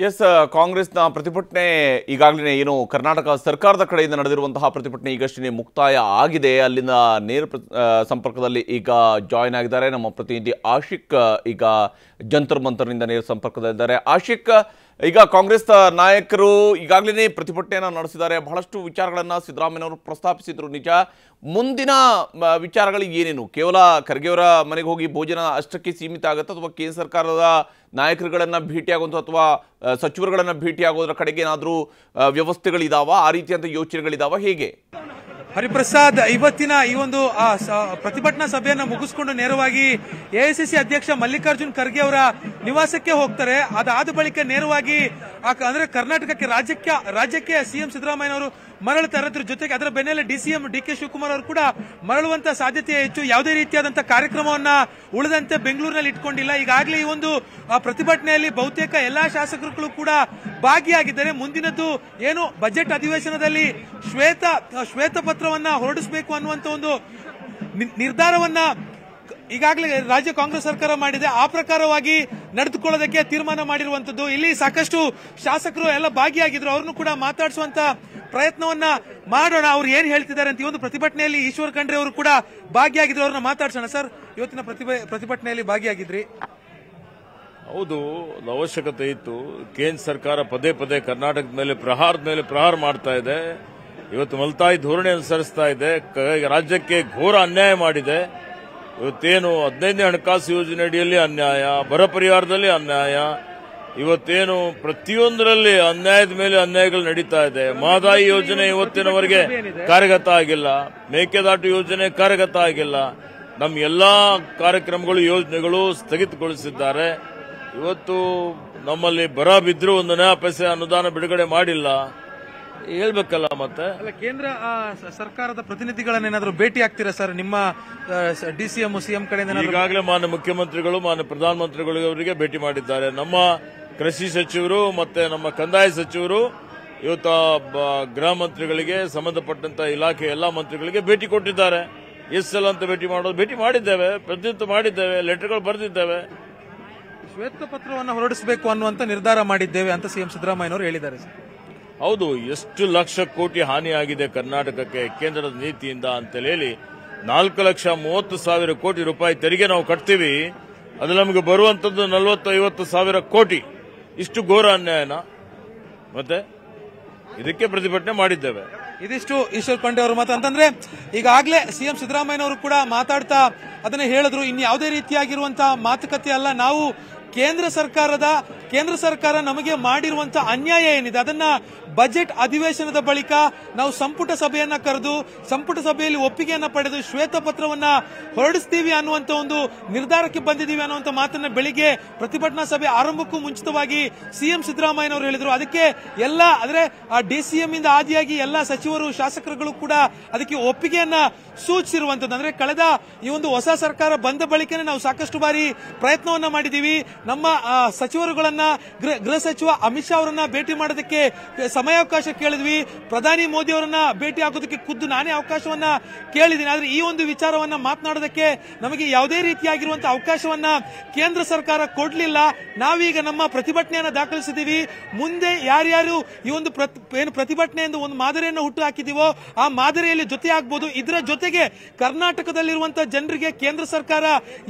S ಕಾಂಗ್ರೆಸ್ನ ಪ್ರತಿಭಟನೆ ಈಗಾಗಲೇ ಏನು ಕರ್ನಾಟಕ ಸರ್ಕಾರದ ಕಡೆಯಿಂದ ನಡೆದಿರುವಂತಹ ಪ್ರತಿಭಟನೆ ಈಗಷ್ಟೇ ಮುಕ್ತಾಯ ಆಗಿದೆ. ಅಲ್ಲಿಂದ ನೇರ ಪ್ರ- ಸಂಪರ್ಕದಲ್ಲಿ ಈಗ ಜಾಯಿನ್ ಆಗಿದ್ದಾರೆ. ನಮ್ಮ ಪ್ರತಿನಿಧಿ ಆಶಿಕ್, ಈಗ ಜಂತರ್ ಮಂತರ್ನಿಂದ ನೇರ ಸಂಪರ್ಕದಲ್ಲಿದ್ದಾರೆ. ಆಶಿಕ್ ಈಗ ಕಾಂಗ್ರೆಸ್ ನಾಯಕರು ಈಗಾಗಲೇ ಪ್ರತಿಭಟನೆಯನ್ನು ನಡೆಸಿದ್ದಾರೆ. ಬಹಳಷ್ಟು ವಿಚಾರಗಳನ್ನು ಸಿದ್ದರಾಮಯ್ಯನವರು ಪ್ರಸ್ತಾಪಿಸಿದ್ರು ನಿಜ. ಮುಂದಿನ ವಿಚಾರಗಳು ಏನೇನು? ಕೇವಲ ಖರ್ಗೆಯವರ ಮನೆಗೆ ಹೋಗಿ ಭೋಜನ ಅಷ್ಟಕ್ಕೆ ಸೀಮಿತ ಆಗುತ್ತೆ ಅಥವಾ ಕೇಂದ್ರ ಸರ್ಕಾರದ ನಾಯಕರುಗಳನ್ನು ಭೇಟಿಯಾಗುವಂಥ ಅಥವಾ ಸಚಿವರುಗಳನ್ನು ಭೇಟಿಯಾಗೋದ್ರ ಕಡೆಗೆ ಏನಾದರೂ ವ್ಯವಸ್ಥೆಗಳಿದಾವ? ಆ ರೀತಿಯಂಥ ಯೋಚನೆಗಳಿದಾವ? ಹೇಗೆ? ಹರಿಪ್ರಸಾದ್, ಇವತ್ತಿನ ಈ ಒಂದು ಪ್ರತಿಭಟನಾ ಸಭೆಯನ್ನ ಮುಗಿಸ್ಕೊಂಡು ನೇರವಾಗಿ ಎಐಸಿಸಿ ಅಧ್ಯಕ್ಷ ಮಲ್ಲಿಕಾರ್ಜುನ್ ಖರ್ಗೆ ಅವರ ನಿವಾಸಕ್ಕೆ ಹೋಗ್ತಾರೆ. ಅದಾದ ಬಳಿಕ ನೇರವಾಗಿ ಅಂದ್ರೆ ಕರ್ನಾಟಕಕ್ಕೆ, ರಾಜ್ಯಕ್ಕೆ ರಾಜ್ಯಕ್ಕೆ ಸಿಎಂ ಸಿದ್ದರಾಮಯ್ಯನವರು ಮರಳುತ್ತಾರೆ ತರದ್ರ ಜೊತೆಗೆ ಅದರ ಬೆನ್ನಲ್ಲೇ ಡಿಸಿಎಂ ಡಿ ಕೆ ಶಿವಕುಮಾರ್ ಅವರು ಕೂಡ ಮರಳುವಂತ ಸಾಧ್ಯತೆ ಹೆಚ್ಚು. ಯಾವುದೇ ರೀತಿಯಾದಂತಹ ಕಾರ್ಯಕ್ರಮವನ್ನ ಉಳಿದಂತೆ ಬೆಂಗಳೂರಿನಲ್ಲಿ ಇಟ್ಕೊಂಡಿಲ್ಲ. ಈಗಾಗಲೇ ಈ ಒಂದು ಪ್ರತಿಭಟನೆಯಲ್ಲಿ ಬಹುತೇಕ ಎಲ್ಲಾ ಶಾಸಕರುಗಳು ಕೂಡ ಭಾಗಿಯಾಗಿದ್ದಾರೆ. ಮುಂದಿನದ್ದು ಏನು? ಬಜೆಟ್ ಅಧಿವೇಶನದಲ್ಲಿ ಶ್ವೇತ ಶ್ವೇತ ಪತ್ರವನ್ನ ಹೊರಡಿಸಬೇಕು ಅನ್ನುವಂತ ಒಂದು ನಿರ್ಧಾರವನ್ನ ಈಗಾಗಲೇ ರಾಜ್ಯ ಕಾಂಗ್ರೆಸ್ ಸರ್ಕಾರ ಮಾಡಿದೆ. ಆ ಪ್ರಕಾರವಾಗಿ ನಡೆದುಕೊಳ್ಳೋದಕ್ಕೆ ತೀರ್ಮಾನ ಮಾಡಿರುವಂತದ್ದು. ಇಲ್ಲಿ ಸಾಕಷ್ಟು ಶಾಸಕರು ಎಲ್ಲ ಭಾಗಿಯಾಗಿದ್ರು. ಅವ್ರನ್ನು ಕೂಡ ಮಾತಾಡಿಸುವಂತ ಪ್ರಯತ್ನವನ್ನ ಮಾಡೋಣ. ಅವ್ರು ಏನ್ ಹೇಳ್ತಿದ್ದಾರೆ ಅಂತ ಈ ಒಂದು ಪ್ರತಿಭಟನೆಯಲ್ಲಿ ಈಶ್ವರ್ ಖಂಡ್ರೆ ಅವರು ಕೂಡ ಭಾಗಿಯಾಗಿದ್ರು. ಅವ್ರನ್ನ ಮಾತಾಡ್ಸೋಣ ಸರ್. ಇವತ್ತಿನ ಪ್ರತಿಭೆ, ಪ್ರತಿಭಟನೆಯಲ್ಲಿ ಭಾಗಿಯಾಗಿದ್ರಿ. ಹೌದು, ಅವಶ್ಯಕತೆ ಇತ್ತು. ಕೇಂದ್ರ ಸರ್ಕಾರ ಪದೇ ಪದೇ ಕರ್ನಾಟಕದ ಮೇಲೆ ಪ್ರಹಾರದ ಮೇಲೆ ಪ್ರಹಾರ ಮಾಡ್ತಾ ಇದೆ. ಇವತ್ತು ಮಲ್ತಾಯಿ ಧೋರಣೆ ಅನುಸರಿಸ್ತಾ ಇದೆ. ರಾಜ್ಯಕ್ಕೆ ಘೋರ ಅನ್ಯಾಯ ಮಾಡಿದೆ. ಇವತ್ತೇನು ಹದಿನೈದನೇ ಹಣಕಾಸು ಯೋಜನೆ ಅಡಿಯಲ್ಲಿ ಅನ್ಯಾಯ, ಬರ ಪರಿಹಾರದಲ್ಲಿ ಅನ್ಯಾಯ ಇವತ್ತೇನು ಪ್ರತಿಯೊಂದರಲ್ಲಿ ಅನ್ಯಾಯದ ಮೇಲೆ ಅನ್ಯಾಯಗಳು ನಡೀತಾ ಇದೆ. ಮಹದಾಯಿ ಯೋಜನೆ ಇವತ್ತಿನವರೆಗೆ ಕಾರ್ಯಗತ ಆಗಿಲ್ಲ. ಮೇಕೆದಾಟು ಯೋಜನೆ ಕಾರ್ಯಗತ ಆಗಿಲ್ಲ. ನಮ್ಮ ಎಲ್ಲಾ ಕಾರ್ಯಕ್ರಮಗಳು ಯೋಜನೆಗಳು ಸ್ಥಗಿತಗೊಳಿಸಿದ್ದಾರೆ. ಇವತ್ತು ನಮ್ಮಲ್ಲಿ ಬರ ಬಿದ್ದರೂ ಒಂದು ನಯಾ ಪೈಸೆ ಅನುದಾನ ಬಿಡುಗಡೆ ಮಾಡಿಲ್ಲ. ಹೇಳ್ಬೇಕಲ್ಲ ಮತ್ತೆ? ಕೇಂದ್ರ ಸರ್ಕಾರದ ಪ್ರತಿನಿಧಿಗಳನ್ನೇನಾದ್ರೂ ಭೇಟಿ ಆಗ್ತೀರಾ ಸರ್? ನಿಮ್ಮ ಡಿಸಿಎಂ ಸಿಎಂ ಕಡೆಯಿಂದ ಈಗಾಗಲೇ ಮಾನ್ಯ ಮುಖ್ಯಮಂತ್ರಿಗಳು ಮಾನ್ಯ ಪ್ರಧಾನಮಂತ್ರಿಗಳು ಅವರಿಗೆ ಭೇಟಿ ಮಾಡಿದ್ದಾರೆ. ನಮ್ಮ ಕೃಷಿ ಸಚಿವರು ಮತ್ತು ನಮ್ಮ ಕಂದಾಯ ಸಚಿವರು ಇವತ್ತು ಗೃಹ ಮಂತ್ರಿಗಳಿಗೆ ಸಂಬಂಧಪಟ್ಟಂತ ಇಲಾಖೆ ಎಲ್ಲ ಮಂತ್ರಿಗಳಿಗೆ ಭೇಟಿ ಕೊಟ್ಟಿದ್ದಾರೆ. ಎಷ್ಟು ಸಲ ಅಂತ ಭೇಟಿ ಮಾಡೋದು ಭೇಟಿ ಮಾಡಿದ್ದೇವೆ ಪ್ರತಿನಿತ್ಯ ಮಾಡಿದ್ದೇವೆ ಲೆಟರ್ಗಳು ಬರೆದಿದ್ದೇವೆ. ಶ್ವೇತ ಪತ್ರವನ್ನು ಹೊರಡಿಸಬೇಕು ಅನ್ನುವಂತ ನಿರ್ಧಾರ ಮಾಡಿದ್ದೇವೆ ಅಂತ ಸಿಎಂ ಸಿದ್ದರಾಮಯ್ಯನವರು ಹೇಳಿದ್ದಾರೆ ಸರ್. ಹೌದು ಎಷ್ಟು ಲಕ್ಷ ಕೋಟಿ ಹಾನಿಯಾಗಿದೆ ಕರ್ನಾಟಕಕ್ಕೆ ಕೇಂದ್ರದ ನೀತಿಯಿಂದ ಅಂತ ಹೇಳಿ ನಾಲ್ಕು ಲಕ್ಷ ಮೂವತ್ತು ಸಾವಿರ ಕೋಟಿ ರೂಪಾಯಿ ತೆರಿಗೆ ನಾವು ಕಟ್ತೀವಿ. ಅದು ನಮಗೆ ಬರುವಂತದ್ದು ನಲವತ್ತು ಐವತ್ತು ಸಾವಿರ ಕೋಟಿ. ಇಷ್ಟು ಘೋರ ಅನ್ಯಾಯನ, ಮತ್ತೆ ಇದಕ್ಕೆ ಪ್ರತಿಭಟನೆ ಮಾಡಿದ್ದೇವೆ. ಇದಿಷ್ಟು ಈಶ್ವರ್ ಖಂಡೆ ಅವರು ಮಾತು ಅಂತಂದ್ರೆ, ಈಗಾಗಲೇ ಸಿಎಂ ಸಿದ್ದರಾಮಯ್ಯನವರು ಕೂಡ ಮಾತಾಡ್ತಾ ಅದನ್ನ ಹೇಳಿದ್ರು. ಇನ್ನು ಯಾವುದೇ ರೀತಿಯಾಗಿರುವಂತಹ ಮಾತುಕತೆ ಅಲ್ಲ. ನಾವು ಕೇಂದ್ರ ಸರ್ಕಾರದ, ಕೇಂದ್ರ ಸರ್ಕಾರ ನಮಗೆ ಮಾಡಿರುವಂತಹ ಅನ್ಯಾಯ ಏನಿದೆ, ಅದನ್ನ ಬಜೆಟ್ ಅಧಿವೇಶನದ ಬಳಿಕ ನಾವು ಸಂಪುಟ ಸಭೆಯನ್ನ ಕರೆದು, ಸಂಪುಟ ಸಭೆಯಲ್ಲಿ ಒಪ್ಪಿಗೆಯನ್ನ ಪಡೆದು ಶ್ವೇತ ಪತ್ರವನ್ನ ಹೊರಡಿಸ್ತೀವಿ ಅನ್ನುವಂತ ಒಂದು ನಿರ್ಧಾರಕ್ಕೆ ಬಂದಿದ್ದೀವಿ ಅನ್ನುವಂತ ಮಾತನ್ನ ಬೆಳಿಗ್ಗೆ ಪ್ರತಿಭಟನಾ ಸಭೆ ಆರಂಭಕ್ಕೂ ಮುಂಚಿತವಾಗಿ ಸಿಎಂ ಸಿದ್ದರಾಮಯ್ಯನವರು ಹೇಳಿದ್ರು. ಅದಕ್ಕೆ ಎಲ್ಲ ಅಂದ್ರೆ ಆ ಡಿಸಿಎಂ ಇಂದ ಆದಿಯಾಗಿ ಎಲ್ಲ ಸಚಿವರು, ಶಾಸಕರುಗಳು ಕೂಡ ಅದಕ್ಕೆ ಒಪ್ಪಿಗೆಯನ್ನ ಸೂಚಿಸಿರುವಂತದ್ದು. ಅಂದ್ರೆ ಕಳೆದ ಈ ಒಂದು ಹೊಸ ಸರ್ಕಾರ ಬಂದ ಬಳಿಕನೇ ನಾವು ಸಾಕಷ್ಟು ಬಾರಿ ಪ್ರಯತ್ನವನ್ನ ಮಾಡಿದೀವಿ ನಮ್ಮ ಸಚಿವರುಗಳನ್ನ, ಗೃಹ ಸಚಿವ ಅಮಿತ್ ಶಾ ಅವರನ್ನ ಭೇಟಿ ಮಾಡೋದಕ್ಕೆ ಸಮಯಾವಕಾಶ ಕೇಳಿದ್ವಿ. ಪ್ರಧಾನಿ ಮೋದಿ ಅವರನ್ನ ಭೇಟಿ ಆಗೋದಕ್ಕೆ ಖುದ್ದು ನಾನೇ ಅವಕಾಶವನ್ನ ಕೇಳಿದ್ದೀನಿ. ಆದ್ರೆ ಈ ಒಂದು ವಿಚಾರವನ್ನ ಮಾತನಾಡೋದಕ್ಕೆ ನಮಗೆ ಯಾವುದೇ ರೀತಿಯಾಗಿರುವಂತಹ ಅವಕಾಶವನ್ನ ಕೇಂದ್ರ ಸರ್ಕಾರ ಕೊಡಲಿಲ್ಲ. ನಾವೀಗ ನಮ್ಮ ಪ್ರತಿಭಟನೆಯನ್ನ ದಾಖಲಿಸಿದೀವಿ. ಮುಂದೆ ಯಾರ್ಯಾರು ಈ ಒಂದು ಏನು ಪ್ರತಿಭಟನೆ ಎಂದು ಒಂದು ಮಾದರಿಯನ್ನು ಹುಟ್ಟು ಹಾಕಿದೀವೋ ಆ ಮಾದರಿಯಲ್ಲಿ ಜೊತೆ ಆಗ್ಬೋದು. ಇದರ ಜೊತೆಗೆ ಕರ್ನಾಟಕದಲ್ಲಿರುವಂತಹ ಜನರಿಗೆ ಕೇಂದ್ರ ಸರ್ಕಾರ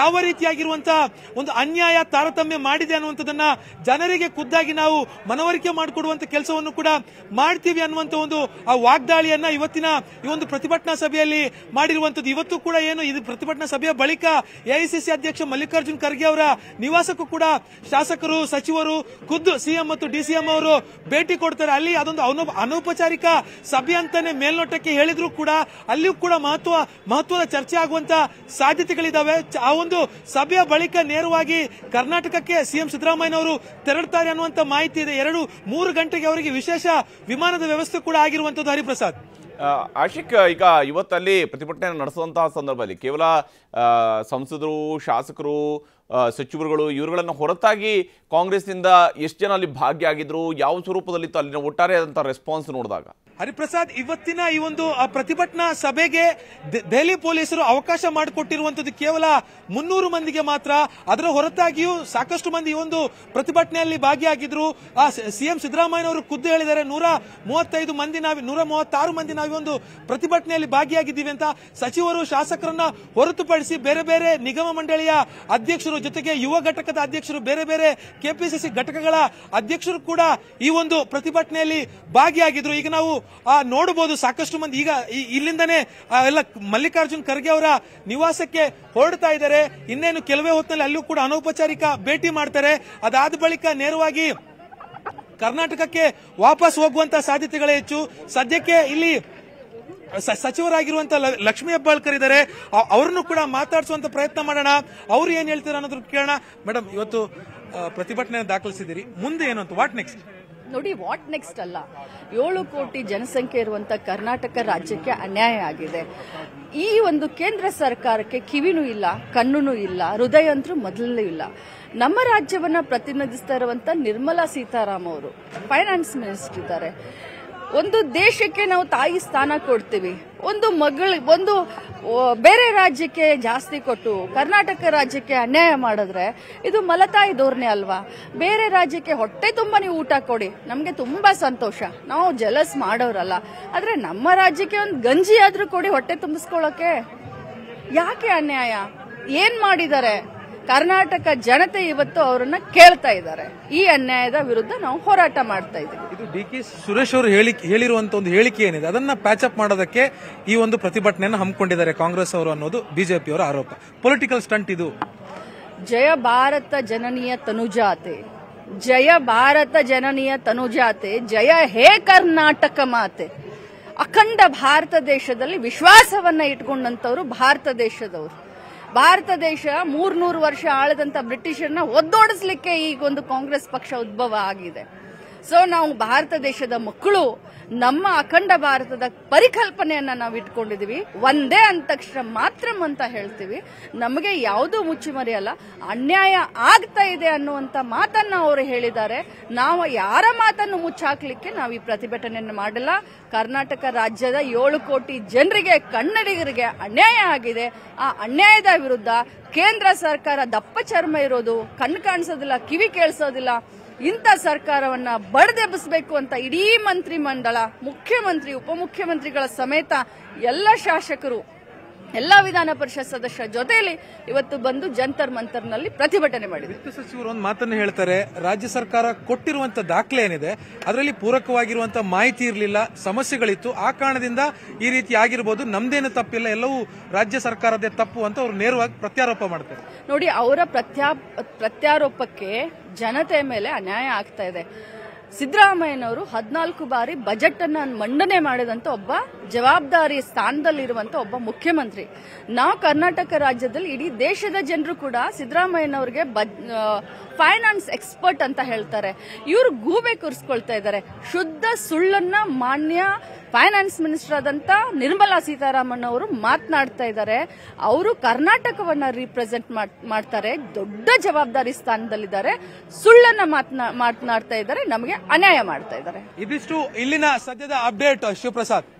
ಯಾವ ರೀತಿಯಾಗಿರುವಂತಹ ಒಂದು ಅನ್ಯಾಯ ತಾರತಮ್ಯ ಮಾಡಿದೆ ಅನ್ನುವಂಥದ್ದನ್ನ ಜನರಿಗೆ ಖುದ್ದಾಗಿ ನಾವು ಮನವರಿಕೆ ಮಾಡಿಕೊಡುವಂತ ಕೆಲಸವನ್ನು ಕೂಡ ಮಾಡ್ತೀವಿ ಅನ್ನುವಂತ ಒಂದು ಆ ವಾಗ್ದಾಳಿಯನ್ನ ಇವತ್ತಿನ ಈ ಒಂದು ಪ್ರತಿಭಟನಾ ಸಭೆಯಲ್ಲಿ ಮಾಡಿರುವಂತದ್ದು ಇವತ್ತು ಕೂಡ ಏನು ಇದು ಪ್ರತಿಭಟನಾ ಸಭೆಯ ಬಳಿಕ ಎಐಸಿಸಿ ಅಧ್ಯಕ್ಷ ಮಲ್ಲಿಕಾರ್ಜುನ್ ಖರ್ಗೆ ಅವರ ನಿವಾಸಕ್ಕೂ ಕೂಡ ಶಾಸಕರು, ಸಚಿವರು, ಖುದ್ದು ಸಿಎಂ ಮತ್ತು ಡಿಸಿಎಂ ಅವರು ಭೇಟಿ ಕೊಡ್ತಾರೆ. ಅಲ್ಲಿ ಅದೊಂದು ಅನೌ- ಅನೌಪಚಾರಿಕ ಸಭೆ ಅಂತಾನೆ ಮೇಲ್ನೋಟಕ್ಕೆ ಹೇಳಿದ್ರು ಕೂಡ ಅಲ್ಲಿಯೂ ಕೂಡ ಮಹತ್ವ, ಮಹತ್ವದ ಚರ್ಚೆ ಆಗುವಂತ ಸಾಧ್ಯತೆಗಳಿದಾವೆ. ಆ ಒಂದು ಸಭೆಯ ಬಳಿಕ ನೇರವಾಗಿ ಕರ್ನಾಟಕಕ್ಕೆ ಸಿಎಂ ಸಿದ್ದರಾಮಯ್ಯನವರು ತೆರಳುತ್ತಾರೆ ಅನ್ನುವಂತ ಮಾಹಿತಿ ಇದೆ. ಎರಡು, ಮೂರು ಗಂಟೆಗೆ ಅವರಿಗೆ ವಿಶೇಷ ವಿಮಾನದ ವ್ಯವಸ್ಥೆ ಕೂಡ ಆಗಿರುವಂತದ್ದು ಹರಿಪ್ರಸಾದ್. ಆಶಿಕ್, ಈಗ ಇವತ್ತಲ್ಲಿ ಪ್ರತಿಭಟನೆ ನಡೆಸುವಂತಹ ಸಂದರ್ಭದಲ್ಲಿ ಕೇವಲ ಸಂಸದರು, ಶಾಸಕರು ಸಚಿವರುಗಳು, ಇವರುಗಳನ್ನು ಹೊರತಾಗಿ ಕಾಂಗ್ರೆಸ್ನಿಂದ ಎಷ್ಟು ಜನ ಅಲ್ಲಿ ಭಾಗಿಯಾಗಿದ್ರು ಯಾವ ಸ್ವರೂಪದಲ್ಲಿತ್ತು ಅಲ್ಲಿನ ಒಟ್ಟಾರೆ ಆದಂಥ ರೆಸ್ಪಾನ್ಸ್ ನೋಡಿದಾಗ? ಹರಿಪ್ರಸಾದ್, ಇವತ್ತಿನ ಈ ಒಂದು ಪ್ರತಿಭಟನಾ ಸಭೆಗೆ ದೆಹಲಿ ಪೊಲೀಸರು ಅವಕಾಶ ಮಾಡಿಕೊಟ್ಟಿರುವಂತದ್ದು ಕೇವಲ ಮುನ್ನೂರು ಮಂದಿಗೆ ಮಾತ್ರ. ಅದರ ಹೊರತಾಗಿಯೂ ಸಾಕಷ್ಟು ಮಂದಿ ಈ ಒಂದು ಪ್ರತಿಭಟನೆಯಲ್ಲಿ ಭಾಗಿಯಾಗಿದ್ರು. ಆ ಸಿಎಂ ಸಿದ್ದರಾಮಯ್ಯನವರು ಖುದ್ದು ಹೇಳಿದ್ದಾರೆ, ನೂರ ಮೂವತ್ತೈದು ಮಂದಿ ನಾವು, ನೂರ ಮೂವತ್ತಾರು ಮಂದಿ ನಾವು ಒಂದು ಪ್ರತಿಭಟನೆಯಲ್ಲಿ ಭಾಗಿಯಾಗಿದ್ದೀವಿ ಅಂತ. ಸಚಿವರು, ಶಾಸಕರನ್ನ ಹೊರತುಪಡಿಸಿ ಬೇರೆ ಬೇರೆ ನಿಗಮ ಮಂಡಳಿಯ ಅಧ್ಯಕ್ಷರು ಜೊತೆಗೆ ಯುವ ಘಟಕದ ಅಧ್ಯಕ್ಷರು ಬೇರೆ ಬೇರೆ ಕೆಪಿಸಿಸಿ ಘಟಕಗಳ ಅಧ್ಯಕ್ಷರು ಕೂಡ ಈ ಒಂದು ಪ್ರತಿಭಟನೆಯಲ್ಲಿ ಭಾಗಿಯಾಗಿದ್ರು. ಈಗ ನಾವು ನೋಡಬಹುದು ಸಾಕಷ್ಟು ಮಂದಿ. ಈಗ ಇಲ್ಲಿಂದನೇ ಎಲ್ಲ ಮಲ್ಲಿಕಾರ್ಜುನ್ ಖರ್ಗೆ ಅವರ ನಿವಾಸಕ್ಕೆ ಹೊರಡ್ತಾ ಇದ್ದಾರೆ. ಇನ್ನೇನು ಕೆಲವೇ ಹೊತ್ತಿನಲ್ಲಿ ಅಲ್ಲೂ ಕೂಡ ಅನೌಪಚಾರಿಕ ಭೇಟಿ ಮಾಡ್ತಾರೆ. ಅದಾದ ಬಳಿಕ ನೇರವಾಗಿ ಕರ್ನಾಟಕಕ್ಕೆ ವಾಪಸ್ ಹೋಗುವಂತ ಸಾಧ್ಯತೆಗಳೇ ಹೆಚ್ಚು. ಸದ್ಯಕ್ಕೆ ಇಲ್ಲಿ ಸ- ಸಚಿವರಾಗಿರುವಂತ ಲ- ಲಕ್ಷ್ಮೀ ಹೆಬ್ಬಾಳ್ಕರ್ ಇದ್ದಾರೆ ಅವ್ರನ್ನು ಕೂಡ ಮಾತಾಡಿಸುವಂತ ಪ್ರಯತ್ನ ಮಾಡೋಣ. ಅವ್ರು ಏನ್ ಹೇಳ್ತಾರೆ ಅನ್ನೋದ್ರ ಕೇಳೋಣ. ಮೇಡಮ್ ಇವತ್ತು ಪ್ರತಿಭಟನೆ ದಾಖಲಿಸಿದಿರಿ ಮುಂದೆ ಏನು ಅಂತ ವಾಟ್ ನೆಕ್ಸ್ಟ್ ನೋಡಿ ವಾಟ್ ನೆಕ್ಸ್ಟ್ ಅಲ್ಲ. ಏಳು ಕೋಟಿ ಜನಸಂಖ್ಯೆ ಇರುವಂತ ಕರ್ನಾಟಕ ರಾಜ್ಯಕ್ಕೆ ಅನ್ಯಾಯ ಆಗಿದೆ. ಈ ಒಂದು ಕೇಂದ್ರ ಸರ್ಕಾರಕ್ಕೆ ಕಿವಿನೂ ಇಲ್ಲ, ಕಣ್ಣುನೂ ಇಲ್ಲ, ಹೃದಯ ಅಂತೂ ಮೊದಲೇ ಇಲ್ಲ. ನಮ್ಮ ರಾಜ್ಯವನ್ನ ಪ್ರತಿನಿಧಿಸ್ತಾ ಇರುವಂತ ನಿರ್ಮಲಾ ಸೀತಾರಾಮ್ ಅವರು ಫೈನಾನ್ಸ್ ಮಿನಿಸ್ಟರ್ ಇದ್ದಾರೆ. ಒಂದು ದೇಶಕ್ಕೆ ನಾವು ತಾಯಿ ಸ್ಥಾನ ಕೊಡ್ತೀವಿ. ಒಂದು ಮಗಳ, ಒಂದು ಬೇರೆ ರಾಜ್ಯಕ್ಕೆ ಜಾಸ್ತಿ ಕೊಟ್ಟು, ಕರ್ನಾಟಕ ರಾಜ್ಯಕ್ಕೆ ಅನ್ಯಾಯ ಮಾಡಿದ್ರೆ ಇದು ಮಲತಾಯಿ ಧೋರಣೆ ಅಲ್ವಾ? ಬೇರೆ ರಾಜ್ಯಕ್ಕೆ ಹೊಟ್ಟೆ ತುಂಬ ನೀವು ಊಟ ಕೊಡಿ, ನಮಗೆ ತುಂಬಾ ಸಂತೋಷ. ನಾವು ಜಲಸ್ ಮಾಡೋರಲ್ಲ. ಆದರೆ ನಮ್ಮ ರಾಜ್ಯಕ್ಕೆ ಒಂದು ಗಂಜಿ ಆದ್ರೂ ಕೊಡಿ ಹೊಟ್ಟೆ ತುಂಬಿಸ್ಕೊಳ್ಳೋಕೆ. ಯಾಕೆ ಅನ್ಯಾಯ? ಏನು ಮಾಡಿದ್ದಾರೆ? ಕರ್ನಾಟಕ ಜನತೆ ಇವತ್ತು ಅವರನ್ನ ಕೇಳ್ತಾ ಇದ್ದಾರೆ. ಈ ಅನ್ಯಾಯದ ವಿರುದ್ಧ ನಾವು ಹೋರಾಟ ಮಾಡ್ತಾ ಇದ್ದೀವಿ. ಇದು ಡಿ ಕೆ ಸುರೇಶ್ ಅವರು ಹೇಳಿ ಹೇಳಿರುವಂತ ಒಂದು ಹೇಳಿಕೆ ಏನಿದೆ? ಅದನ್ನ ಪ್ಯಾಚ್ ಅಪ್ ಮಾಡೋದಕ್ಕೆ ಈ ಒಂದು ಪ್ರತಿಭಟನೆಯನ್ನು ಹಮ್ಮಿಕೊಂಡಿದ್ದಾರೆ ಕಾಂಗ್ರೆಸ್ ಅವರು ಅನ್ನೋದು ಬಿಜೆಪಿ ಅವರ ಆರೋಪ. ಪೊಲಿಟಿಕಲ್ ಸ್ಟಂಟ್ ಇದು. ಜಯ ಭಾರತ ಜನನೀಯ ತನುಜಾತೆ. ಜಯ ಭಾರತ ಜನನೀಯ ತನುಜಾತೆ. ಜಯ ಹೇ ಕರ್ನಾಟಕ ಮಾತೆ. ಅಖಂಡ ಭಾರತ ದೇಶದಲ್ಲಿ ವಿಶ್ವಾಸವನ್ನ ಇಟ್ಕೊಂಡಂತವ್ರು ಭಾರತ ದೇಶದವರು. ಭಾರತ ದೇಶ ಮೂರ್ನೂರು ವರ್ಷ ಆಳದಂತ ಬ್ರಿಟಿಷರನ್ನ ಒದ್ದೋಡಿಸ್ಲಿಕ್ಕೆ ಈಗ ಒಂದು ಕಾಂಗ್ರೆಸ್ ಪಕ್ಷ ಉದ್ಭವ ಆಗಿದೆ. ಸೊ ನಾವು ಭಾರತ ದೇಶದ ಮಕ್ಕಳು ನಮ್ಮ ಅಖಂಡ ಭಾರತದ ಪರಿಕಲ್ಪನೆಯನ್ನ ನಾವು ಇಟ್ಕೊಂಡಿದೀವಿ. ಒಂದೇ ಅಂದ ತಕ್ಷಣ ಮಾತ್ರ ಅಂತ ಹೇಳ್ತೀವಿ. ನಮಗೆ ಯಾವುದೂ ಮುಚ್ಚುಮರೆಯಲ್ಲ ಅನ್ಯಾಯ ಆಗ್ತಾ ಇದೆ ಅನ್ನುವಂತ ಮಾತನ್ನ ಅವರು ಹೇಳಿದ್ದಾರೆ. ನಾವು ಯಾರ ಮಾತನ್ನು ಮುಚ್ಚಾಕ್ಲಿಕ್ಕೆ ನಾವು ಈ ಪ್ರತಿಭಟನೆಯನ್ನು ಮಾಡಲ್ಲ. ಕರ್ನಾಟಕ ರಾಜ್ಯದ ಏಳು ಕೋಟಿ ಜನರಿಗೆ, ಕನ್ನಡಿಗರಿಗೆ ಅನ್ಯಾಯ ಆಗಿದೆ. ಆ ಅನ್ಯಾಯದ ವಿರುದ್ಧ ಕೇಂದ್ರ ಸರ್ಕಾರ ದಪ್ಪ ಚರ್ಮ ಇರೋದು, ಕಣ್ಣು ಕಾಣಿಸೋದಿಲ್ಲ, ಕಿವಿ ಕೇಳಿಸೋದಿಲ್ಲ. ಇಂಥ ಸರ್ಕಾರವನ್ನ ಬಡದೆಬ್ಬಿಸಬೇಕು ಅಂತ ಇಡೀ ಮಂತ್ರಿ ಮಂಡಳ ಮುಖ್ಯಮಂತ್ರಿ ಉಪಮುಖ್ಯಮಂತ್ರಿಗಳ ಸಮೇತ ಎಲ್ಲ ಶಾಸಕರು ಎಲ್ಲ ವಿಧಾನ ಪರಿಷತ್ ಸದಸ್ಯರ ಜೊತೆಯಲ್ಲಿ ಇವತ್ತು ಬಂದು ಜಂತರ್ ಮಂತರ್ನಲ್ಲಿ ಪ್ರತಿಭಟನೆ ಮಾಡಿದೆ ವಿತ್ತ ಸಚಿವರು ಒಂದು ಮಾತನ್ನು ಹೇಳ್ತಾರೆ ರಾಜ್ಯ ಸರ್ಕಾರ ಕೊಟ್ಟಿರುವಂತ ದಾಖಲೆ ಏನಿದೆ ಅದರಲ್ಲಿ ಪೂರಕವಾಗಿರುವಂತಹ ಮಾಹಿತಿ ಇರಲಿಲ್ಲ ಸಮಸ್ಯೆಗಳಿತ್ತು ಆ ಕಾರಣದಿಂದ ಈ ರೀತಿ ಆಗಿರಬಹುದು ನಮ್ದೇನು ತಪ್ಪಿಲ್ಲ ಎಲ್ಲವೂ ರಾಜ್ಯ ಸರ್ಕಾರದೇ ತಪ್ಪು ಅಂತ ಅವರು ನೇರವಾಗಿ ಪ್ರತ್ಯಾರೋಪ ಮಾಡ್ತಾರೆ. ನೋಡಿ ಅವರ ಪ್ರತ್ಯಾ ಪ್ರತ್ಯಾರೋಪಕ್ಕೆ ಜನತೆ ಮೇಲೆ ಅನ್ಯಾಯ ಆಗ್ತಾ ಇದೆ. ಸಿದ್ದರಾಮಯ್ಯನವರು ಹದಿನಾಲ್ಕು ಬಾರಿ ಬಜೆಟ್ ಅನ್ನ ಮಂಡನೆ ಮಾಡಿದಂತ ಒಬ್ಬ ಜವಾಬ್ದಾರಿ ಸ್ಥಾನದಲ್ಲಿರುವಂತ ಒಬ್ಬ ಮುಖ್ಯಮಂತ್ರಿ. ನಾವು ಕರ್ನಾಟಕ ರಾಜ್ಯದಲ್ಲಿ ಇಡೀ ದೇಶದ ಜನರು ಕೂಡ ಸಿದ್ದರಾಮಯ್ಯನವರಿಗೆ ಫೈನಾನ್ಸ್ ಎಕ್ಸ್ಪರ್ಟ್ ಅಂತ ಹೇಳ್ತಾರೆ. ಇವರು ಗೂಬೆ ಕೂರಿಸ್ಕೊಳ್ತಾ ಇದ್ದಾರೆ. ಶುದ್ಧ ಸುಳ್ಳನ್ನ ಮಾನ್ಯ ಫೈನಾನ್ಸ್ ಮಿನಿಸ್ಟರ್ ಆದಂತ ನಿರ್ಮಲಾ ಸೀತಾರಾಮನ್ ಅವರು ಮಾತನಾಡ್ತಾ ಇದ್ದಾರೆ. ಅವರು ಕರ್ನಾಟಕವನ್ನ ರೀಪ್ರೆಸೆಂಟ್ ಮಾಡ್ತಾರೆ. ದೊಡ್ಡ ಜವಾಬ್ದಾರಿ ಸ್ಥಾನದಲ್ಲಿದ್ದಾರೆ. ಸುಳ್ಳನ್ನ ಮಾತ್ನಾ- ಮಾತನಾಡ್ತಾ ಇದ್ದಾರೆ. ನಮಗೆ ಅನ್ಯಾಯ ಮಾಡ್ತಾ ಇದ್ದಾರೆ. ಇದಿಷ್ಟು ಇಲ್ಲಿನ ಸದ್ಯದ ಅಪ್ಡೇಟ್ ಶಿವಪ್ರಸಾದ್.